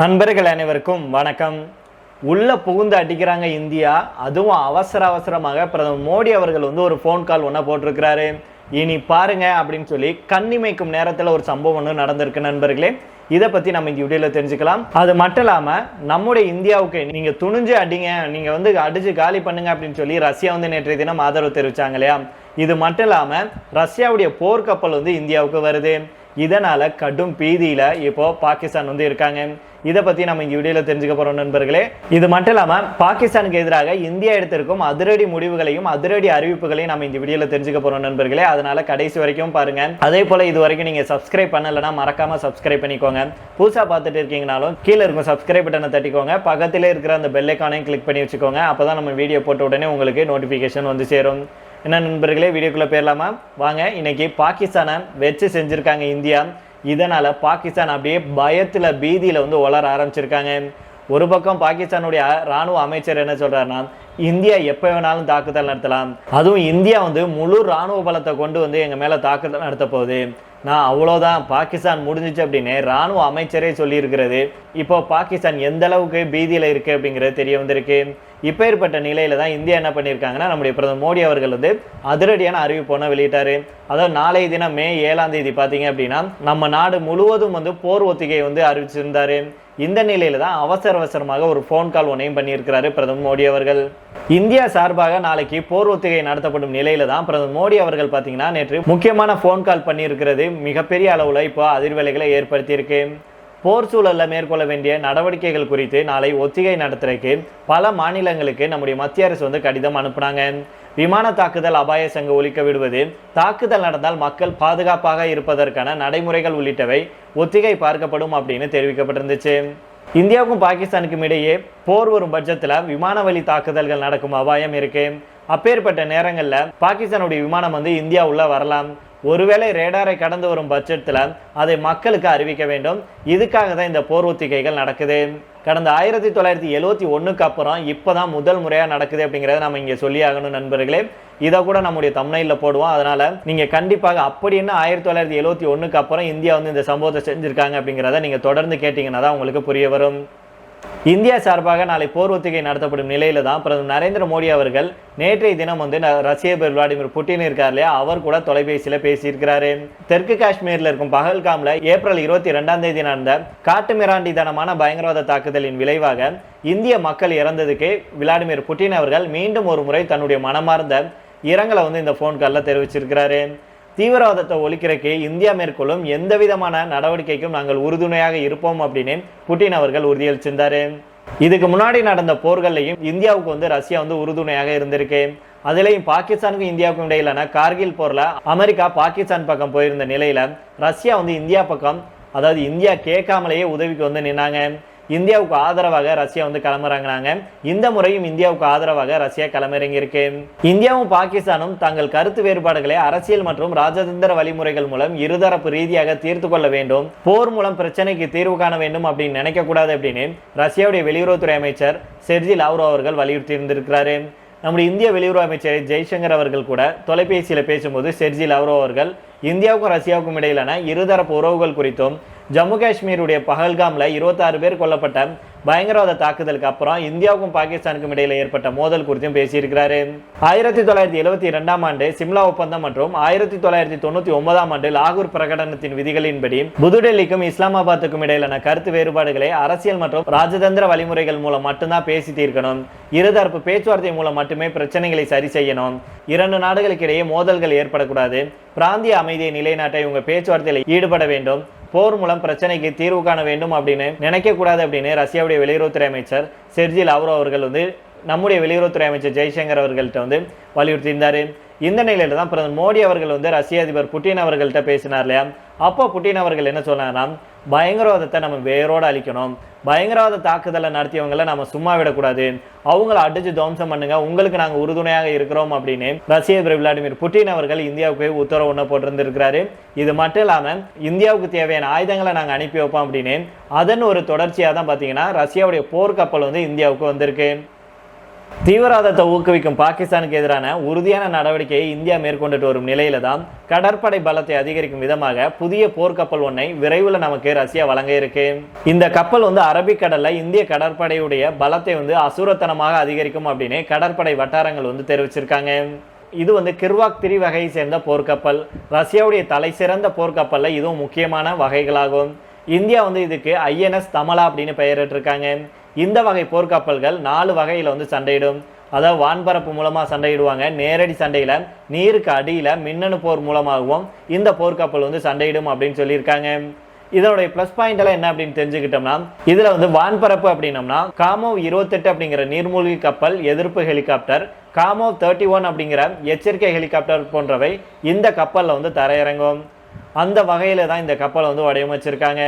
நண்பர்கள் அனைவருக்கும் வணக்கம். உள்ள புகுந்து அடிக்கிறாங்க இந்தியா அதுவும் அவசர அவசரமாக பிரதமர் மோடி அவர்கள் வந்து ஒரு ஃபோன் கால் ஒன்றா போட்டிருக்கிறாரு. இனி பாருங்க அப்படின்னு சொல்லி கண்ணிமைக்கும் நேரத்தில் ஒரு சம்பவம் ஒன்று நடந்திருக்கு நண்பர்களே. இதை பற்றி நம்ம இந்த வீடியோவில் தெரிஞ்சுக்கலாம். அது மட்டும் இல்லாமல் நம்முடைய இந்தியாவுக்கு நீங்கள் துணிஞ்சு அடிங்க நீங்கள் வந்து அடிச்சு காலி பண்ணுங்க அப்படின்னு சொல்லி ரஷ்யா வந்து நேற்றைய தினம் ஆதரவு தெரிவித்தாங்க இல்லையா? இது மட்டும் இல்லாமல் ரஷ்யாவுடைய போர்க்கப்பல் வந்து இந்தியாவுக்கு வருது. இதனால் கடும் பீதியில் இப்போது பாகிஸ்தான் வந்து இருக்காங்க. இதை பற்றி நம்ம இந்த வீடியோவில் தெரிஞ்சுக்க போகிறோம் நண்பர்களே. இது மட்டும் இல்லாமல் பாகிஸ்தானுக்கு எதிராக இந்தியா எடுத்திருக்கும் அதிரடி முடிவுகளையும் அதிரடி அறிவிப்புகளையும் நம்ம இந்த வீடியோவில் தெரிஞ்சுக்க போகிறோம் நண்பர்களே. அதனால் கடைசி வரைக்கும் பாருங்கள் அதே போல் இது வரைக்கும் நீங்கள் சப்ஸ்கிரைப் பண்ணலைன்னா மறக்காமல் சப்ஸ்கிரைப் பண்ணிக்கோங்க. புதுசாக பார்த்துட்டு இருக்கீங்கனாலும் கீழே இருக்கும் சப்ஸ்கிரைப் பட்டனை தட்டிக்கோங்க. பக்கத்திலே இருக்கிற அந்த பெல் ஐக்கானையும் கிளிக் பண்ணி வச்சுக்கோங்க. அப்போ தான் நம்ம வீடியோ போட்ட உடனே உங்களுக்கு நோட்டிஃபிகேஷன் வந்து சேரும். என்ன நண்பர்களே வீடியோக்குள்ளே போயிடலாமா? வாங்க இன்றைக்கி பாகிஸ்தானை வச்சு செஞ்சுருக்காங்க இந்தியா. இதனால் பாகிஸ்தான் அப்படியே பயத்தில் பீதியில் வந்து வளர ஆரம்பிச்சிருக்காங்க. ஒரு பக்கம் பாகிஸ்தானுடைய ராணுவ அமைச்சர் என்ன சொல்கிறாருன்னா இந்தியா எப்போ வேணாலும் தாக்குதல் நடத்தலாம். அதுவும் இந்தியா வந்து முழு ராணுவ பலத்தை கொண்டு வந்து எங்கள் மேலே தாக்குதல் நடத்த போகுது. நான் அவ்வளோதான் பாகிஸ்தான் முடிஞ்சிச்சு அப்படின்னு ராணுவ அமைச்சரே சொல்லியிருக்கிறது. இப்போ பாகிஸ்தான் எந்த அளவுக்கு பீதியில் இருக்குது அப்படிங்கிறது தெரிய வந்திருக்கு. இப்போ ஏற்பட்ட தான் இந்தியா என்ன பண்ணியிருக்காங்கன்னா நம்முடைய பிரதமர் மோடி அவர்கள் வந்து அதிரடியான அறிவிப்போன வெளியிட்டார். அதாவது நாளைய தினம் மே ஏழாம் தேதி பார்த்தீங்க அப்படின்னா நம்ம நாடு முழுவதும் வந்து போர் ஒத்திகையை வந்து அறிவிச்சிருந்தார். இந்த நிலையில தான் அவசர அவசரமாக ஒரு ஃபோன் கால் ஒன்றையும் பண்ணியிருக்கிறாரு பிரதமர் மோடி அவர்கள். இந்தியா சார்பாக நாளைக்கு போர் ஒத்திகை நடத்தப்படும் நிலையில தான் பிரதமர் மோடி அவர்கள் பார்த்தீங்கன்னா நேற்று முக்கியமான ஃபோன் கால் பண்ணியிருக்கிறது. மிகப்பெரிய அளவில் இப்போ அதிர்வலைகளை ஏற்படுத்தியிருக்கு. போர் சூழலில் மேற்கொள்ள வேண்டிய நடவடிக்கைகள் குறித்து நாளை ஒத்திகை நடத்துறதுக்கு பல மாநிலங்களுக்கு நம்முடைய மத்திய அரசு வந்து கடிதம் அனுப்புனாங்க. விமான தாக்குதல் அபாய சங்க ஒழிக்க விடுவது தாக்குதல் நடந்தால் மக்கள் பாதுகாப்பாக இருப்பதற்கான நடைமுறைகள் உள்ளிட்டவை ஒத்திகை பார்க்கப்படும் அப்படின்னு தெரிவிக்கப்பட்டிருந்துச்சு. இந்தியாவுக்கும் பாகிஸ்தானுக்கும் இடையே போர் வரும் பட்சத்தில் விமான வழி தாக்குதல்கள் நடக்கும் அபாயம் இருக்கு. அப்பேற்பட்ட நேரங்களில் பாகிஸ்தானுடைய விமானம் வந்து இந்தியா உள்ள வரலாம். ஒருவேளை ரேடாரை கடந்து வரும் பட்சத்தில் அதை மக்களுக்கு அறிவிக்க வேண்டும். இதுக்காக தான் இந்த போர் ஒத்திகைகள் நடக்குது. கடந்த ஆயிரத்தி தொள்ளாயிரத்தி எழுவத்தி ஒன்றுக்கு அப்புறம் இப்போ தான் முதல் முறையாக நடக்குது அப்படிங்கிறத நம்ம இங்கே சொல்லி ஆகணும் நண்பர்களே. இதை கூட நம்முடைய தமிழ்நில போடுவோம். அதனால் நீங்கள் கண்டிப்பாக அப்படி என்ன ஆயிரத்தி தொள்ளாயிரத்தி எழுவத்தி ஒன்றுக்கு அப்புறம் இந்தியா வந்து இந்த சம்பவத்தை செஞ்சுருக்காங்க அப்படிங்கிறத நீங்கள் தொடர்ந்து கேட்டிங்கன்னா தான் உங்களுக்கு புரிய வரும். இந்தியா சார்பாக நாளை போர் ஒத்திகை நடத்தப்படும் நிலையில தான் பிரதமர் நரேந்திர மோடி அவர்கள் நேற்றைய தினம் வந்து ரஷ்ய அதிபர் விளாடிமிர் புட்டின் இருக்கார் இல்லையா? அவர் கூட தொலைபேசியில் பேசியிருக்கிறாரு. தெற்கு காஷ்மீரில் இருக்கும் பகல்காம்ல ஏப்ரல் இருபத்தி ரெண்டாம் தேதி நடந்த காட்டுமிராண்டிதனமான பயங்கரவாத தாக்குதலின் விளைவாக இந்திய மக்கள் இறந்ததுக்கு விளாடிமிர் புட்டின் அவர்கள் மீண்டும் ஒரு முறை தன்னுடைய மனமார்ந்த இரங்கலை வந்து இந்த ஃபோன் காலில் தெரிவிச்சிருக்கிறாரு. தீவிரவாதத்தை ஒழிக்கிறக்கு இந்தியா மேற்கொள்ளும் எந்த விதமான நடவடிக்கைக்கும் நாங்கள் உறுதுணையாக இருப்போம் அப்படின்னு புட்டின் அவர்கள் உறுதியளிச்சிருந்தாரு இதுக்கு முன்னாடி நடந்த போர்கள்லையும் இந்தியாவுக்கு வந்து ரஷ்யா வந்து உறுதுணையாக இருந்திருக்கு. அதுலேயும் பாகிஸ்தானுக்கும் இந்தியாவுக்கும் இடையிலான கார்கில் போரில் அமெரிக்கா பாகிஸ்தான் பக்கம் போயிருந்த நிலையில ரஷ்யா வந்து இந்தியா பக்கம் அதாவது இந்தியா கேட்காமலேயே உதவிக்கு வந்து நின்னாங்க. இந்தியாவுக்கு ஆதரவாக ரஷ்யா வந்து களமிறங்கினாங்க இந்த முறையும் இந்தியாவுக்கு ஆதரவாக ரஷ்யா களமிறங்கியிருக்கு. இந்தியாவும் பாகிஸ்தானும் தங்கள் கருத்து வேறுபாடுகளை அரசியல் மற்றும் ராஜதந்திர வழிமுறைகள் மூலம் இருதரப்பு ரீதியாக தீர்த்து கொள்ள வேண்டும். போர் மூலம் பிரச்சனைக்கு தீர்வு காண வேண்டும் அப்படின்னு நினைக்கக்கூடாது அப்படின்னு ரஷ்யாவுடைய வெளியுறவுத்துறை அமைச்சர் செர்ஜி லாவ்ரோ அவர்கள் வலியுறுத்தி இருந்திருக்கிறாரு நம்முடைய இந்திய வெளியுறவு அமைச்சர் ஜெய்சங்கர் அவர்கள் கூட தொலைபேசியில் பேசும்போது செர்ஜி லாவ்ரோ அவர்கள் இந்தியாவுக்கும் ரஷ்யாவுக்கும் இடையிலான இருதரப்பு உறவுகள் குறித்தும் ஜம்மு காஷ்மீருடைய பகல்காம்ல இருபத்தாறு பேர் கொல்லப்பட்ட பயங்கரவாத தாக்குதலுக்கு அப்புறம் இந்தியாவுக்கும் பாகிஸ்தானுக்கும் இடையில ஏற்பட்ட மோதல் குறித்தும் பேசியிருக்கிறாரு. ஆயிரத்தி தொள்ளாயிரத்தி எழுபத்தி இரண்டாம் ஆண்டு சிம்லா ஒப்பந்தம் மற்றும் ஆயிரத்தி தொள்ளாயிரத்தி தொண்ணூத்தி ஒன்பதாம் ஆண்டு லாகூர் பிரகடனத்தின் விதிகளின்படி புதுடெல்லிக்கும் இஸ்லாமாபாத்துக்கும் இடையிலான கருத்து வேறுபாடுகளை அரசியல் மற்றும் ராஜதந்திர வழிமுறைகள் மூலம் மட்டும்தான் பேசி தீர்க்கணும். இருதரப்பு பேச்சுவார்த்தை மூலம் மட்டுமே பிரச்சனைகளை சரி செய்யணும். இரண்டு நாடுகளுக்கு இடையே மோதல்கள் ஏற்படக்கூடாது. பிராந்திய அமைதியை நிலைநாட்ட இவங்க பேச்சுவார்த்தையில் ஈடுபட வேண்டும். போர் மூலம் பிரச்சனைக்கு தீர்வு காண வேண்டும் அப்படின்னு நினைக்கக்கூடாது அப்படின்னு ரஷ்யாவுடைய வெளியுறவுத்துறை அமைச்சர் செர்ஜி லவ்ரோ அவர்கள் வந்து நம்முடைய வெளியுறவுத்துறை அமைச்சர் ஜெய்சங்கர் அவர்கள்ட்ட வந்து வலியுறுத்தியிருந்தார். இந்த நிலையில தான் பிரதமர் மோடி அவர்கள் வந்து ரஷ்ய அதிபர் புட்டின் அவர்கள்ட்ட பேசினார் இல்லையா? அப்போ புட்டின் அவர்கள் என்ன சொன்னாங்கன்னா பயங்கரவாதத்தை நம்ம வேரோடு அழிக்கணும். பயங்கரவாத தாக்குதலை நடத்தியவங்களை நம்ம சும்மா விடக்கூடாது. அவங்கள அடிச்சு துவம்சம் பண்ணுங்க. உங்களுக்கு நாங்கள் உறுதுணையாக இருக்கிறோம் அப்படின்னு ரஷ்ய அதிபர் விளாடிமிர் புட்டின் அவர்கள் இந்தியாவுக்கு உத்தரவு ஒன்று போட்டிருந்திருக்கிறாரு. இது மட்டும் இல்லாமல் இந்தியாவுக்கு தேவையான ஆயுதங்களை நாங்கள் அனுப்பி வைப்போம் அப்படின்னு. அதன் ஒரு தொடர்ச்சியாக தான் பார்த்தீங்கன்னா ரஷ்யாவுடைய போர்க்கப்பல் வந்து இந்தியாவுக்கு வந்திருக்கு. தீவிரவாதத்தை ஊக்குவிக்கும் பாகிஸ்தானுக்கு எதிரான உறுதியான நடவடிக்கையை இந்தியா மேற்கொண்டுட்டு வரும் நிலையில தான் கடற்படை பலத்தை அதிகரிக்கும் விதமாக புதிய போர்க்கப்பல் ஒன்றை விரைவில் நமக்கு ரஷ்யா வழங்க இருக்கு. இந்த கப்பல் வந்து அரபிக்கடல்ல இந்திய கடற்படையுடைய பலத்தை வந்து அசுரத்தனமாக அதிகரிக்கும் அப்படின்னு கடற்படை வட்டாரங்கள் வந்து தெரிவிச்சிருக்காங்க. இது வந்து கிர்வாக் திரி வகையை சேர்ந்த போர்க்கப்பல் ரஷ்யாவுடைய தலை சிறந்த போர்க்கப்பலில் இதுவும் முக்கியமான வகைகளாகும். இந்தியா வந்து இதுக்கு ஐஎன்எஸ் தமலா அப்படின்னு பெயரிட்டிருக்காங்க. இந்த வகை போர்க்கப்பல்கள் நாலு வகையில் வந்து சண்டையிடும். அதாவது வான்பரப்பு மூலமாக சண்டையிடுவாங்க. நேரடி சண்டையில் நீருக்கு அடியில் மின்னணு போர் மூலமாகவும் இந்த போர்க்கப்பல் வந்து சண்டையிடும் அப்படின்னு சொல்லியிருக்காங்க. இதனுடைய ப்ளஸ் பாயிண்ட் எல்லாம் என்ன அப்படின்னு தெரிஞ்சுக்கிட்டோம்னா இதில் வந்து வான்பரப்பு அப்படின்னம்னா காமோவ் இருபத்தெட்டு அப்படிங்கிற நீர்மூழ்கி கப்பல் எதிர்ப்பு ஹெலிகாப்டர் காமோவ் தேர்ட்டி ஒன் அப்படிங்கிற எச்சரிக்கை ஹெலிகாப்டர் போன்றவை இந்த கப்பலில் வந்து தரையிறங்கும். அந்த வகையில் தான் இந்த கப்பலை வந்து வடிவமைச்சிருக்காங்க.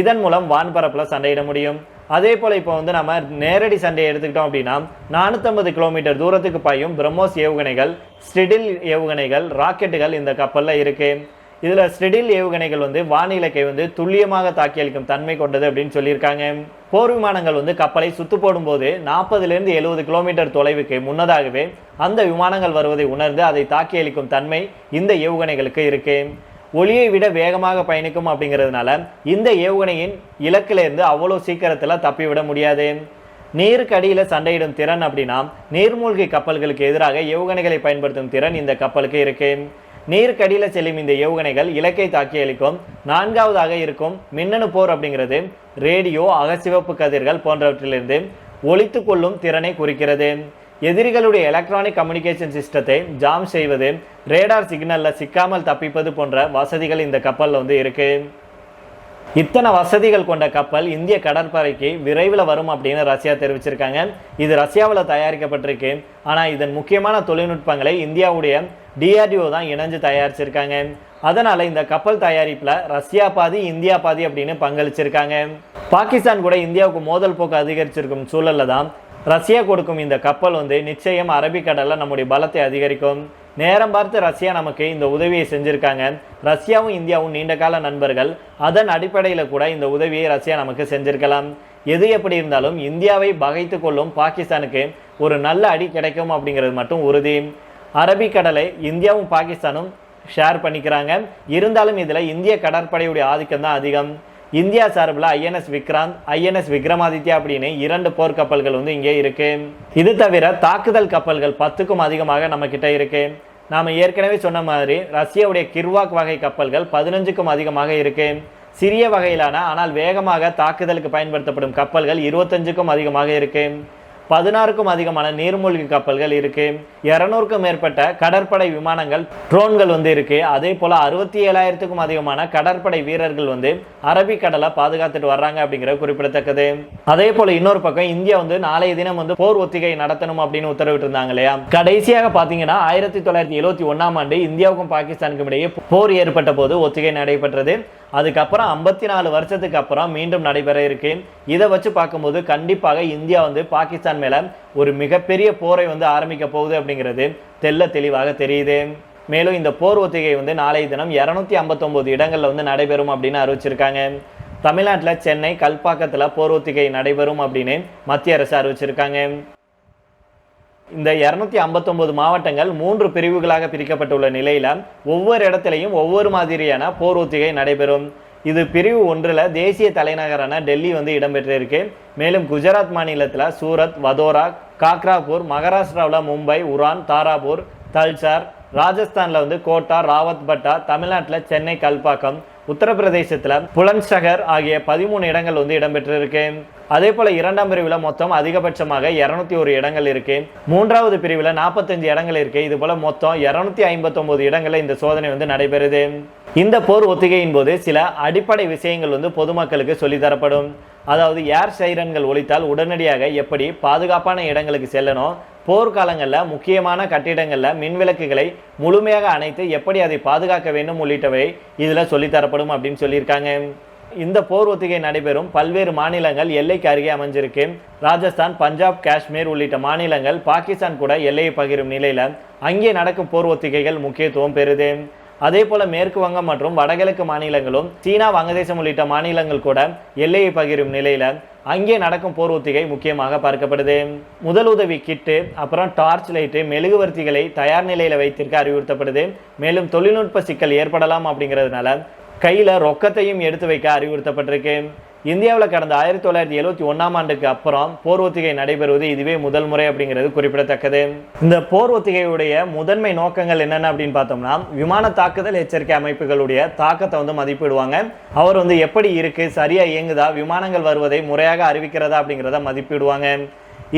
இதன் மூலம் வான்பரப்பில் சண்டையிட முடியும். அதே போல் இப்போ வந்து நம்ம நேரடி சண்டையை எடுத்துக்கிட்டோம் அப்படின்னா நானூற்றம்பது கிலோமீட்டர் தூரத்துக்கு பாயும் பிரம்மோஸ் ஏவுகணைகள் ஸ்டிடில் ஏவுகணைகள் ராக்கெட்டுகள் இந்த கப்பலில் இருக்குது இதில் ஸ்டிடில் ஏவுகணைகள் வந்து வானிலக்கை வந்து துல்லியமாக தாக்கி அளிக்கும் தன்மை கொண்டது அப்படின்னு சொல்லியிருக்காங்க. போர் விமானங்கள் வந்து கப்பலை சுத்து போடும்போது நாற்பதுலேருந்து எழுபது கிலோமீட்டர் தொலைவுக்கு முன்னதாகவே அந்த விமானங்கள் வருவதை உணர்ந்து அதை தாக்கி அளிக்கும் தன்மை இந்த ஏவுகணைகளுக்கு இருக்குது ஒளியை விட வேகமாக பயணிக்கும் அப்படிங்கிறதுனால இந்த ஏவுகணையின் இலக்கிலிருந்து அவ்வளோ சீக்கிரத்தில் தப்பிவிட முடியாது. நீருக்கு அடியில் சண்டையிடும் திறன் அப்படின்னா நீர்மூழ்கி கப்பல்களுக்கு எதிராக ஏவுகணைகளை பயன்படுத்தும் திறன் இந்த கப்பலுக்கு இருக்கு. நீருக்கடியில் செல்லும் இந்த ஏவுகணைகள் இலக்கை தாக்கி அளிக்கும். நான்காவதாக இருக்கும் மின்னணு போர் அப்படிங்கிறது ரேடியோ அகச்சிவப்பு கதிர்கள் போன்றவற்றிலிருந்து ஒழித்து கொள்ளும் திறனை குறிக்கிறது. எதிரிகளுடைய எலக்ட்ரானிக் கம்யூனிகேஷன் சிஸ்டத்தை ஜாம் செய்வது ரேடார் சிக்னலில் சிக்காமல் தப்பிப்பது போன்ற வசதிகள் இந்த கப்பலில் வந்து இருக்குது இத்தனை வசதிகள் கொண்ட கப்பல் இந்திய கடற்படைக்கு விரைவில் வரும் அப்படின்னு ரஷ்யா தெரிவிச்சிருக்காங்க. இது ரஷ்யாவில் தயாரிக்கப்பட்டிருக்கு. ஆனால் இதன் முக்கியமான தொழில்நுட்பங்களை இந்தியாவுடைய டிஆர்டிஓ தான் இணைஞ்சு தயாரிச்சிருக்காங்க. அதனால் இந்த கப்பல் தயாரிப்பில் ரஷ்யா பாதி இந்தியா பாதி அப்படின்னு பங்களிச்சிருக்காங்க. பாகிஸ்தான் கூட இந்தியாவுக்கு மோதல் போக்கு அதிகரிச்சிருக்கும் சூழல்ல தான் ரஷ்யா கொடுக்கும் இந்த கப்பல் வந்து நிச்சயம் அரபிக்கடலில் நம்முடைய பலத்தை அதிகரிக்கும். நேரம் பார்த்து ரஷ்யா நமக்கு இந்த உதவியை செஞ்சுருக்காங்க. ரஷ்யாவும் இந்தியாவும் நீண்ட கால நண்பர்கள். அதன் அடிப்படையில் கூட இந்த உதவியை ரஷ்யா நமக்கு செஞ்சிருக்கலாம். எது எப்படி இருந்தாலும் இந்தியாவை பகைத்து கொள்ளும் பாகிஸ்தானுக்கு ஒரு நல்ல அடி கிடைக்கும் அப்படிங்கிறது மட்டும் உறுதி. அரபிக்கடலை இந்தியாவும் பாகிஸ்தானும் ஷேர் பண்ணிக்கிறாங்க. இருந்தாலும் இதில் இந்திய கடற்படையுடைய ஆதிக்கம் தான் அதிகம். இந்தியா சார்பில் ஐஎன்எஸ் விக்ராந்த் ஐஎன்எஸ் விக்ரமாதித்யா அப்படின்னு இரண்டு போர்க்கப்பல்கள் வந்து இங்கே இருக்கு. இது தவிர தாக்குதல் கப்பல்கள் பத்துக்கும் அதிகமாக நம்ம கிட்ட இருக்கு. நாம ஏற்கனவே சொன்ன மாதிரி ரஷ்யாவுடைய கிர்வாக் வகை கப்பல்கள் பதினஞ்சுக்கும் அதிகமாக இருக்கு. சிறிய வகையிலான ஆனால் வேகமாக தாக்குதலுக்கு பயன்படுத்தப்படும் கப்பல்கள் இருபத்தஞ்சுக்கும் அதிகமாக இருக்குது பதினாறுக்கும் அதிகமான நீர்மூழ்கி கப்பல்கள் இருக்கு. இருநூறுக்கும் மேற்பட்ட கடற்படை விமானங்கள் ட்ரோன்கள் வந்து இருக்கு. அதே போல அறுபத்தி ஏழாயிரத்துக்கும் அதிகமான கடற்படை வீரர்கள் வந்து அரபிக்கடலை பாதுகாத்துட்டு வர்றாங்க அப்படிங்கிற குறிப்பிடத்தக்கது. அதே போல இன்னொரு பக்கம் இந்தியா வந்து நாளைய தினம் வந்து போர் ஒத்திகை நடத்தணும் அப்படின்னு உத்தரவிட்டு இருந்தாங்க இல்லையா? கடைசியாக பாத்தீங்கன்னா ஆயிரத்தி தொள்ளாயிரத்தி எழுபத்தி ஒன்னாம் ஆண்டு இந்தியாவுக்கும் பாகிஸ்தானுக்கும் இடையே போர் ஏற்பட்ட போது ஒத்திகை நடைபெற்றது. அதுக்கப்புறம் ஐம்பத்தி நாலு வருஷத்துக்கு அப்புறம் மீண்டும் நடைபெற இருக்கு இதை வச்சு பார்க்கும்போது கண்டிப்பாக இந்தியா வந்து பாகிஸ்தான் மேலே ஒரு மிகப்பெரிய போரை வந்து ஆரம்பிக்க போகுது அப்படிங்கிறது தெல்ல தெளிவாக தெரியுது. மேலும் இந்த போர் ஒத்திகை வந்து நாளைய தினம் இரநூத்தி ஐம்பத்தொம்போது இடங்களில் வந்து நடைபெறும் அப்படின்னு அறிவிச்சிருக்காங்க. தமிழ்நாட்டில் சென்னை கல்பாக்கத்தில் போர் ஒத்திகை நடைபெறும் அப்படின்னு மத்திய அரசு அறிவிச்சிருக்காங்க. இந்த இரநூத்தி ஐம்பத்தொம்பது மாவட்டங்கள் மூன்று பிரிவுகளாக பிரிக்கப்பட்டுள்ள நிலையில் ஒவ்வொரு இடத்துலையும் ஒவ்வொரு மாதிரியான போர் ஒத்திகை நடைபெறும். இது பிரிவு ஒன்றில் தேசிய தலைநகரான டெல்லி வந்து இடம்பெற்றிருக்கு. மேலும் குஜராத் மாநிலத்தில் சூரத் வதோரா காக்ராபூர் மகாராஷ்டிராவில் மும்பை உரான் தாராபூர் தல்சார் ராஜஸ்தானில் வந்து கோட்டா ராவத் பட்டா தமிழ்நாட்டில் சென்னை கல்பாக்கம் உத்தரப்பிரதேசத்தில் புலன்சகர் ஆகிய பதிமூணு இடங்கள் வந்து இடம்பெற்றிருக்கு அதே போல இரண்டாம் பிரிவில் மொத்தம் அதிகபட்சமாக இரநூத்தி ஒரு இடங்கள் இருக்கு. மூன்றாவது பிரிவில் நாற்பத்தஞ்சு இடங்கள் இருக்கு. இது போல மொத்தம் இரநூத்தி ஐம்பத்தொன்பது இடங்களில் இந்த சோதனை வந்து நடைபெறுது. இந்த போர் ஒத்திகையின் போது சில அடிப்படை விஷயங்கள் வந்து பொதுமக்களுக்கு சொல்லித்தரப்படும் அதாவது ஏர் சைரன்கள் ஒழித்தால் உடனடியாக எப்படி பாதுகாப்பான இடங்களுக்கு செல்லணும் போர்க்காலங்களில் முக்கியமான கட்டிடங்களில் மின்விளக்குகளை முழுமையாக அணைத்து எப்படி அதை பாதுகாக்க வேண்டும் உள்ளிட்டவை இதில் சொல்லித்தரப்படும் அப்படின்னு சொல்லியிருக்காங்க. இந்த போர் ஒத்திகை நடைபெறும் பல்வேறு மாநிலங்கள் எல்லைக்கு அருகே அமைஞ்சிருக்கு. ராஜஸ்தான் பஞ்சாப் காஷ்மீர் உள்ளிட்ட மாநிலங்கள் பாகிஸ்தான் கூட எல்லையை பகிரும் நிலையில் அங்கே நடக்கும் போர் ஒத்திகைகள் முக்கியத்துவம் பெறுது. அதே போல மேற்கு வங்கம் மற்றும் வடகிழக்கு மாநிலங்களும் சீனா வங்கதேசம் உள்ளிட்ட மாநிலங்கள் கூட எல்லையை பகிரும் நிலையில அங்கே நடக்கும் போர் ஒத்திகை முக்கியமாக பார்க்கப்படுது. முதலுதவி கிட்டு அப்புறம் டார்ச் லைட்டு மெழுகுவர்த்திகளை தயார் நிலையில வைத்திருக்க அறிவுறுத்தப்படுது. மேலும் தொழில்நுட்ப சிக்கல் ஏற்படலாம் அப்படிங்கிறதுனால கையில ரொக்கத்தையும் எடுத்து வைக்க அறிவுறுத்தப்பட்டிருக்கு. இந்தியாவில் கடந்த ஆயிரத்தி தொள்ளாயிரத்தி எழுவத்தி ஒன்றாம் ஆண்டுக்கு அப்புறம் போர் ஒத்திகை நடைபெறுவது இதுவே முதல் முறை அப்படிங்கிறது குறிப்பிடத்தக்கது. இந்த போர் ஒத்திகையுடைய முதன்மை நோக்கங்கள் என்னென்ன அப்படின்னு பார்த்தோம்னா விமான தாக்குதல் எச்சரிக்கை அமைப்புகளுடைய தாக்கத்தை வந்து மதிப்பிடுவாங்க. அவர் வந்து எப்படி இருக்கு சரியா இயங்குதா விமானங்கள் வருவதை முறையாக அறிவிக்கிறதா அப்படிங்கிறத மதிப்பிடுவாங்க.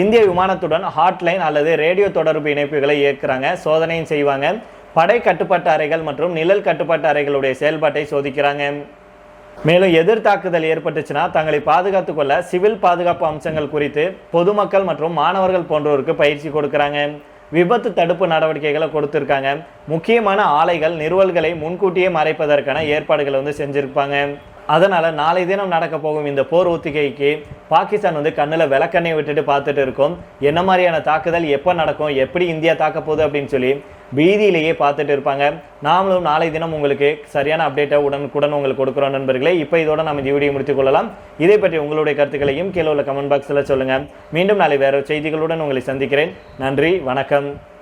இந்திய விமானத்துடன் ஹாட்லைன் அல்லது ரேடியோ தொடர்பு இணைப்புகளை இயக்குறாங்க சோதனையும் செய்வாங்க. படை கட்டுப்பாட்டு அறைகள் மற்றும் நிழல் கட்டுப்பாட்டு அறைகளுடைய செயல்பாட்டை சோதிக்கிறாங்க. மேலும் எதிர் தாக்குதல் ஏற்பட்டுச்சுன்னா தங்களை பாதுகாத்துக் கொள்ள சிவில் பாதுகாப்பு அம்சங்கள் குறித்து பொதுமக்கள் மற்றும் மாணவர்கள் போன்றோருக்கு பயிற்சி கொடுக்குறாங்க. விபத்து தடுப்பு நடவடிக்கைகளை கொடுத்துருக்காங்க. முக்கியமான ஆலைகள் நிறுவல்களை முன்கூட்டியே மறைப்பதற்கான ஏற்பாடுகளை வந்து செஞ்சுருப்பாங்க. அதனால் நாளை தினம் நடக்க போகும் இந்த போர் ஒத்திகைக்கு பாகிஸ்தான் வந்து கண்ணில் விளக்கண்ணை விட்டுட்டு பார்த்துட்டு இருக்கோம். என்ன மாதிரியான தாக்குதல் எப்போ நடக்கும் எப்படி இந்தியா தாக்க போகுது அப்படின்னு சொல்லி பீதியிலேயே பார்த்துட்டு இருப்பாங்க. நாமளும் நாளை தினம் உங்களுக்கு சரியான அப்டேட்டை உடனுக்குடன் உங்களுக்கு கொடுக்குறோம் நண்பர்களே. இப்போ இதோட நம்ம இந்த வீடியோ முடித்துக் கொள்ளலாம். இதை பற்றி உங்களுடைய கருத்துக்களையும் கீழே உள்ள கமெண்ட் பாக்ஸில் சொல்லுங்கள் மீண்டும் நாளை வேறு செய்திகளுடன் உங்களை சந்திக்கிறேன். நன்றி வணக்கம்.